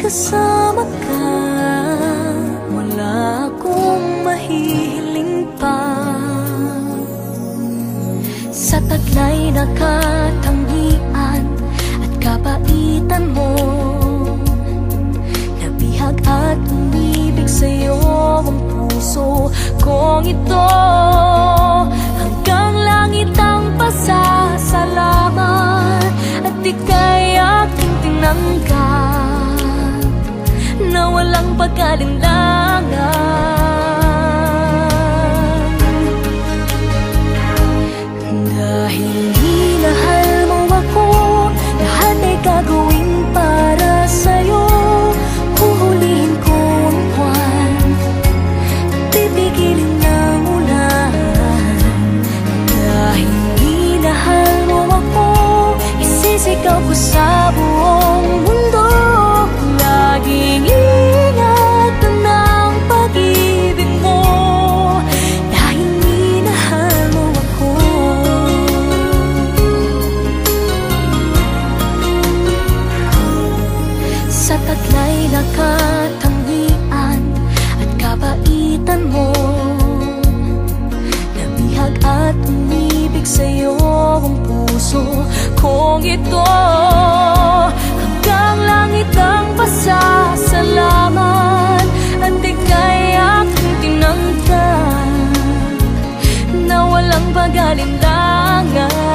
kasama ka Wala akong mahihiling pa. Sa taglay na katangian At kabaitan mo Nabihag at umiyak pagkalinlang ng pag-alinlangan